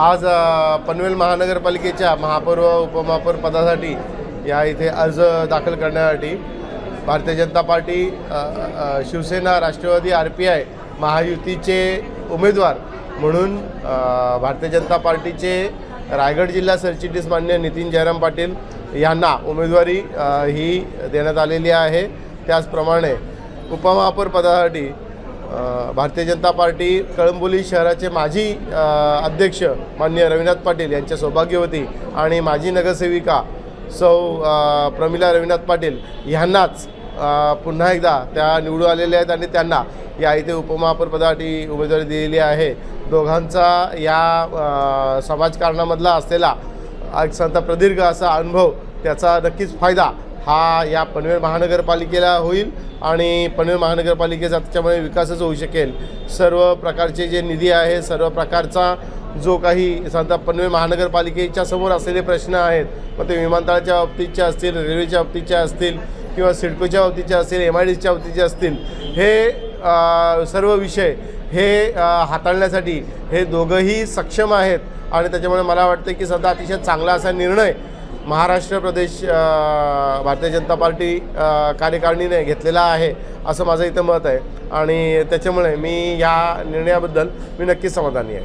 आज पनवेल महानगरपालिकेच्या महापौर व उपमहापौर पदासाठी या इथे अर्ज दाखल करण्यासाठी Bharatiya Janata party Shivsena Rashtrawadi R P I महायुतीचे उमेदवार म्हणून भारतीय जनता पार्टीचे रायगड जिल्हा सरचिटणीस मान्य नितीन जयराम पाटील यांना उमेदवारी ही देण्यात आलेली आहे. त्याचप्रमाणे उपमहापौर पदासाठी भारतीय जनता पार्टी कळंबोली शहराचे माजी अध्यक्ष माननीय रविनाथ पाटील यांच्या सौभाग्यवती आणि माजी नगरसेविका सौ प्रमिला रविनाथ पाटील ह्यांनाच पुन्हा एकदा त्या निवडून आलेल्या आहेत आणि त्यांना या इथे उपमहापौरपदासाठी उमेदवारी दिलेली आहे. दोघांचा या समाजकारणामधला असलेला एक संत प्रदीर्घ असा अनुभव त्याचा नक्कीच फायदा हा या पनवेल महानगरपालिकेला होईल आणि पनवेल महानगरपालिकेचा त्याच्यामुळे विकासच होऊ शकेल. सर्व प्रकारचे जे निधी आहे सर्व प्रकारचा जो काही साधा पनवेल महानगरपालिकेच्या समोर असलेले प्रश्न आहेत मग ते विमानतळाच्या बाबतीतच्या असतील रेल्वेच्या बाबतीतच्या असतील किंवा सिडकोच्या बाबतीतच्या असतील एम आय डी सीच्या बाबतीतचे असतील हे सर्व विषय हे हाताळण्यासाठी हे दोघंही सक्षम आहेत. आणि त्याच्यामुळे मला वाटतं की सध्या अतिशय चांगला असा निर्णय महाराष्ट्र प्रदेश भारतीय जनता पार्टी कार्यकारिणीने घेतलेला आहे असं माझं इथं मत आहे. आणि त्याच्यामुळे मी या निर्णयाबद्दल मी नक्कीच समाधानी आहे.